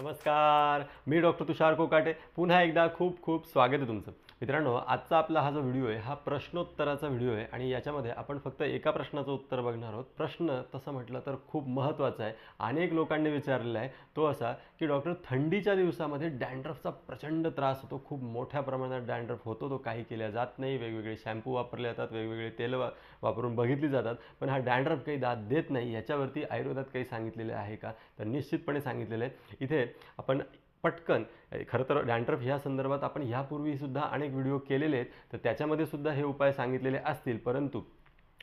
नमस्कार मी डॉक्टर तुषार कोकाटे. पुन्हा एकदा खूप खूप स्वागत आहे तुमचं. मित्रांनो आजचा आपला हा जो व्हिडिओ आहे हा प्रश्नोत्तराचा व्हिडिओ आहे आणि याच्यामध्ये आपण फक्त एका प्रश्नाचं उत्तर बघणार आहोत. प्रश्न तसं म्हटलं तर खूप महत्त्वाचा आहे. अनेक लोकांनी विचारलेला आहे तो असा की डॉक्टर थंडीच्या दिवसामध्ये डॅन्ड्रफचा प्रचंड त्रास होतो. खूप मोठ्या प्रमाणात डॅन्ड्रफ होतो. तो काही केल्या जात नाही. वेगवेगळे शॅम्पू वापरले जातात वेगवेगळे तेल वा वापरून बघितली जातात. पण हा डॅन्ड्रफ काही दाद देत नाही. याच्यावरती आयुर्वेदात काही सांगितलेले आहे का? तर निश्चितपणे सांगितलेलं आहे. इथे आपण पटकन. खरं तर डॅन्ड्रफ ह्या संदर्भात आपण ह्यापूर्वीसुद्धा अनेक व्हिडिओ केलेले आहेत तर त्याच्यामध्ये सुद्धा हे उपाय सांगितलेले असतील. परंतु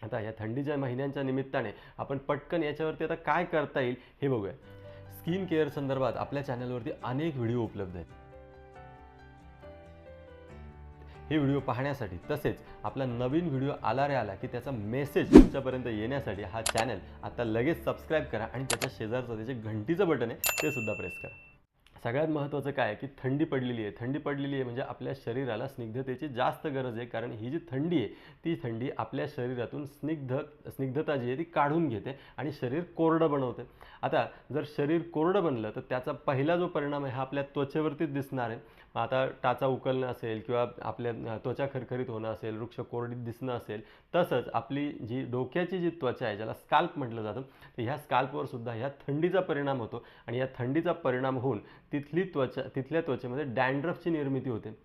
आता या थंडीच्या महिन्यांच्या निमित्ताने आपण पटकन याच्यावरती आता काय करता येईल हे बघूया. स्किन केअर संदर्भात आपल्या चॅनलवरती अनेक व्हिडिओ उपलब्ध आहेत. हे व्हिडिओ पाहण्यासाठी तसेच आपला नवीन व्हिडिओ आला रे आला की त्याचा मेसेज तुमच्यापर्यंत येण्यासाठी हा चॅनल आता लगेच सबस्क्राईब करा आणि त्याच्या शेजारचं त्याचे घंटीचं बटन आहे ते सुद्धा प्रेस करा. सगळ्यात महत्त्वाचं काय की थंडी पडलेली आहे. थंडी पडलेली आहे म्हणजे आपल्या शरीराला स्निग्धतेची जास्त गरज आहे. कारण ही जी थंडी आहे ती थंडी आपल्या शरीरातून स्निग्ध स्निग्धता जी आहे ती काढून घेते आणि शरीर कोरडं बनवते. आता जर शरीर कोरडं बनलं तर त्याचा पहिला जो परिणाम आहे हा आपल्या त्वचेवरतीच दिसणार आहे. आता टाचा उकलणं असेल किंवा आपल्या त्वचा खरखरीत होणं असेल वृक्ष कोरडीत दिसणं असेल तसंच आपली जी डोक्याची जी त्वचा आहे ज्याला स्काल्प म्हटलं जातं तर ह्या स्काल्पवर सुद्धा ह्या थंडीचा परिणाम होतो. आणि या थंडीचा परिणाम होऊन तिथली त्वचा तिथल्या त्वचेमध्ये डॅन्ड्रफची निर्मिती होते.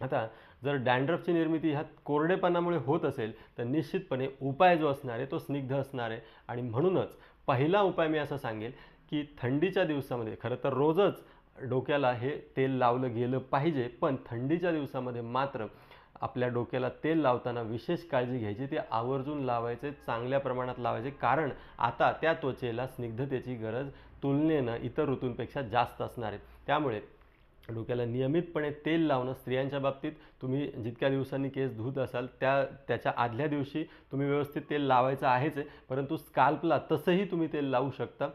आता जर डॅन्ड्रफची निर्मिती ह्या कोरडेपणामुळे होत असेल तर निश्चितपणे उपाय जो असणार आहे तो स्निग्ध असणार आहे. आणि म्हणूनच पहिला उपाय मी असं सांगेल की थंडीच्या दिवसामध्ये खरं तर रोजच डोक्याला हे तेल लावलं गेलं पाहिजे पण थंडीच्या दिवसामध्ये मात्र आपल्या डोक्याला तेल लावताना विशेष काळजी घ्यायची ते आवर्जून लावायचे चांगल्या प्रमाणात लावायचे. कारण आता त्या त्वचेला स्निग्धतेची गरज तुलनेनं इतर ऋतूंपेक्षा जास्त असणार आहे त्यामुळे डोक्याला नियमितपणे तेल लावणं स्त्रियांच्या बाबतीत तुम्ही जितक्या दिवसांनी केस धुत असाल त्या त्याच्या आदल्या दिवशी तुम्ही व्यवस्थित तेल लावायचं आहेच आहे परंतु स्काल्पला तसंही तुम्ही तेल लावू शकता.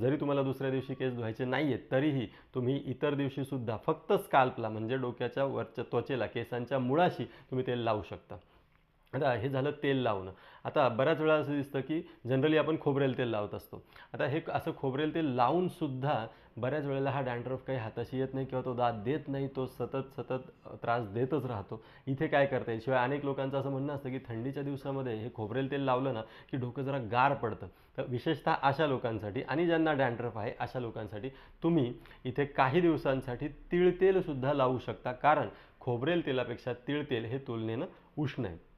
जरी तुम्हाला दुसऱ्या दिवशी केस धुवायचे नाही आहेत तरीही तुम्ही इतर दिवशीसुद्धा फक्त स्काल्पला म्हणजे डोक्याच्या वरच्या त्वचेला केसांच्या मुळाशी तुम्ही तेल लावू शकता. आता हे झालं तेल लावणं. आता बऱ्याच वेळा असं दिसतं की जनरली आपण खोबरेल तेल लावत असतो. आता हे असं खोबरेल तेल लावूनसुद्धा बऱ्याच वेळेला हा डॅन्ड्रफ काही हाताशी येत नाही किंवा तो दात देत नाही तो सतत सतत त्रास देतच राहतो. इथे काय करता येईल? शिवाय अनेक लोकांचं असं म्हणणं असतं की थंडीच्या दिवसामध्ये हे खोबरेल तेल लावलं ना की डोकं जरा गार पडतं. तर विशेषतः अशा लोकांसाठी आणि ज्यांना डॅन्ड्रफ आहे अशा लोकांसाठी तुम्ही इथे काही दिवसांसाठी तिळतेलसुद्धा लावू शकता. कारण खोबरेल तेलापेक्षा तिळतेल हे तुलनेनं उष्ण आहे.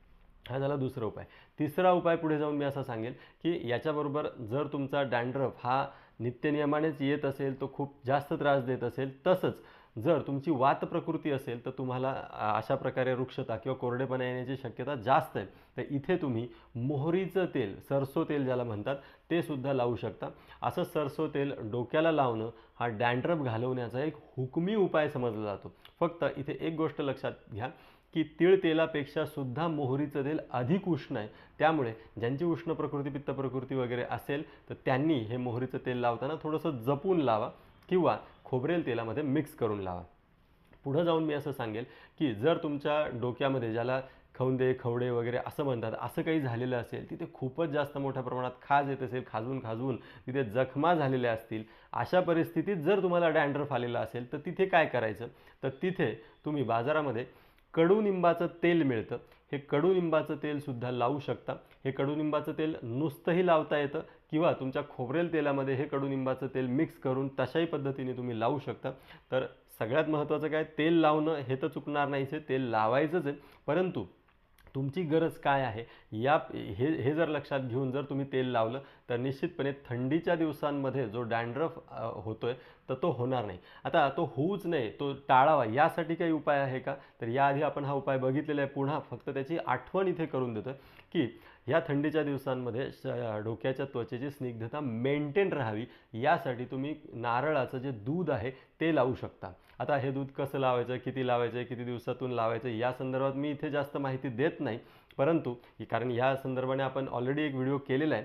हा झाला दुसरा उपाय. तिसरा उपाय पुढे जाऊन मी असा सांगेल की याच्याबरोबर जर तुमचा डॅन्ड्रफ हा नित्यनियमानेच येत असेल तो खूप जास्त त्रास देत असेल तसंच जर तुमची वात प्रकृती असेल तर तुम्हाला अशा प्रकारे वृक्षता किंवा कोरडेपणा येण्याची शक्यता जास्त आहे. तर इथे तुम्ही मोहरीचं तेल सरसो तेल ज्याला म्हणतात ते सुद्धा लावू शकता. असं सरसो तेल डोक्याला लावणं हा डॅन्ड्रफ घालवण्याचा एक हुकमी उपाय समजला जातो. फक्त इथे एक गोष्ट लक्षात घ्या की तीळ तेलापेक्षा सुद्धा मोहरीचं तेल अधिक उष्ण आहे. त्यामुळे ज्यांची उष्ण प्रकृती पित्त प्रकृती वगैरे असेल तर त्यांनी हे मोहरीचं तेल लावताना थोडंसं जपून लावा किंवा खोबरेल तेलामध्ये मिक्स करून लावा. पुढं जाऊन मी असं सांगेल की जर तुमच्या डोक्यामध्ये ज्याला खवंदे खवडे वगैरे असं म्हणतात असं काही झालेलं असेल तिथे खूपच जास्त मोठ्या प्रमाणात खाज येत असेल खाजून खाजून तिथे जखमा झालेल्या असतील अशा परिस्थितीत जर तुम्हाला डँड्रफ आलेला असेल तर तिथे काय करायचं? तर तिथे तुम्ही बाजारामध्ये कडुनिंबाचं तेल मिळतं. हे कडुनिंबाचं तेलसुद्धा लावू शकता. हे कडुनिंबाचं तेल नुसतंही लावता येतं किंवा तुमच्या खोबरेल तेलामध्ये हे कडुनिंबाचं तेल मिक्स करून तशाही पद्धतीने तुम्ही लावू शकता. तर सगळ्यात महत्त्वाचं काय? तेल लावणं हे तर चुकणार नाहीच आहे. तेल लावायचंच आहे. परंतु तुमची गरज काय आहे? या हे हे जर लक्षात घेऊन जर तुम्ही तेल लावलं तर निश्चितपणे थंडीच्या दिवसांमध्ये जो डॅन्ड्रफ होतोय तर तो होणार नाही. आता तो होऊच नाही तो टाळावा यासाठी काही उपाय आहे का? तर याआधी आपण हा उपाय बघितलेला आहे पुन्हा फक्त त्याची आठवण इथे करून देतो की या थंडीच्या दिवसांमध्ये श- डोक्याच्या त्वचेची स्निग्धता मेंटेन राहावी यासाठी तुम्ही नारळाचं जे दूध आहे ते लावू शकता. आता हे दूध कसं लावायचं किती लावायचं किती दिवसातून लावायचं या संदर्भात मी इथे जास्त माहिती देत नाही. परंतु कारण या संदर्भाने आपण ऑलरेडी एक व्हिडिओ केलेला आहे.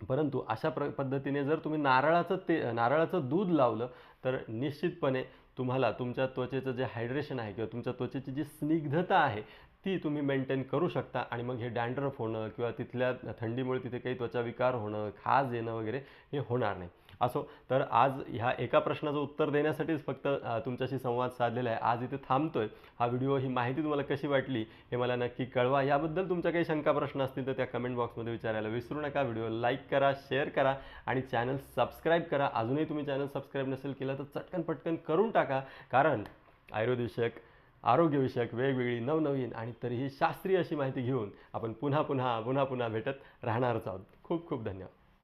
परंतु अशा प्र पद्धतीने जर तुम्ही नारळाचं ते नारळाचं दूध लावलं तर निश्चितपणे तुम्हाला तुमच्या त्वचेचं जे हायड्रेशन आहे किंवा तुमच्या त्वचेची जी स्निग्धता आहे ती तुम्ही मेंटेन करू शकता. आणि मग हे डँड्रफ होणं किंवा तिथल्या थंडीमुळे तिथे काही त्वचा विकार होणं खाज येणं वगैरे हे होणार नाही. असो तर आज ह्या एका प्रश्नाचं उत्तर देण्यासाठीच फक्त तुमच्याशी संवाद साधलेला आहे. आज इथे थांबतोय. हा व्हिडिओ ही माहिती तुम्हाला कशी वाटली हे मला नक्की कळवा. याबद्दल तुमच्या काही शंका प्रश्न असतील तर त्या कमेंट बॉक्समध्ये विचारायला विसरू नका. व्हिडिओ लाईक करा शेअर करा आणि चॅनल सबस्क्राईब करा. अजूनही तुम्ही चॅनल सबस्क्राईब नसेल केलं तर चटकन पटकन करून टाका. कारण आयुर्वेदविषयक आरोग्यविषयक वेगवेगळी नवनवीन आणि तरीही शास्त्रीय अशी माहिती घेऊन आपण पुन्हा पुन्हा पुन्हा पुन्हा भेटत राहणारच आहोत. खूप खूप धन्यवाद.